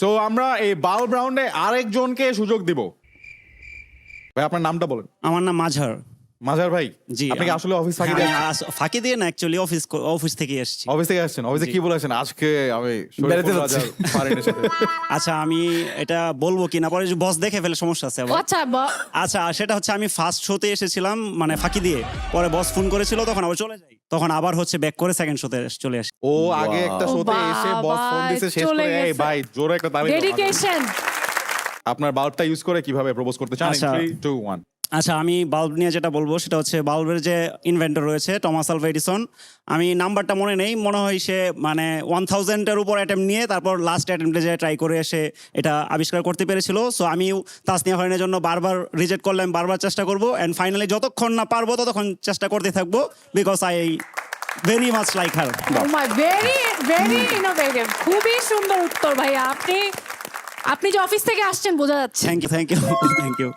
So আমরা এই bulb রাউন্ডে আরেকজনকে সুযোগ দিব। ভাই, আপনার নামটা বলেন। আমার নাম মাঝার মাজার ভাই জি আপনি কি আমি- আসলে অফিস ফাঁকি হ্যাঁ, দিয়ে ফাঁকি দিয়ে না অ্যাকচুয়ালি অফিস অফিস থেকে এসেছি। অফিস থেকে আসছেন? অফিসে কি বলেছেন আজকে আমি বেড়াতে যাচ্ছি। আচ্ছা আমি এটা বলব কিনা? পরে বস দেখে ফেলে সমস্যা আছে আচ্ছা আচ্ছা সেটা হচ্ছে আমি ফার্স্ট শোতে এসেছিলাম মানে ফাঁকি দিয়ে। পরে বস ফোন করেছিল তখন আবার চলে যাই। তখন আবার হচ্ছে ব্যাক করে সেকেন্ড শোতে চলে আসি। ও আগে একটা শোতে এসে বস ফোন দিছে শেষ করে এই ভাই জোরে একটা তালি ডেডিকেশন আপনার বাল্বটা ইউজ করে কীভাবে প্রপোজ করতে চান? আচ্ছা। 3 2 1 আচ্ছা আমি বাল্ব নিয়ে যেটা বলব সেটা হচ্ছে বাল্বের যে ইনভেন্টর রয়েছে টমাস আলভা এডিসন আমি নাম্বারটা মনে নেই মনে হয় সে মানে ওয়ান থাউজেন্ডের উপর অ্যাটেম্প নিয়ে তারপর লাস্ট অ্যাটেম্পটে যে ট্রাই করে এসে এটা আবিষ্কার করতে পেরেছিল। সো আমি তাসনিয়া হরিণের জন্য বারবার রিজেক্ট করলাম বারবার চেষ্টা করব অ্যান্ড ফাইনালি যতক্ষণ না পারব ততক্ষণ চেষ্টা করতে থাকব because I very much like her very very innovative খুবই সুন্দর উত্তর ভাইয়া। আপনি আপনি যে অফিস থেকে আসছেন বোঝা যাচ্ছে। Thank you thank you thank you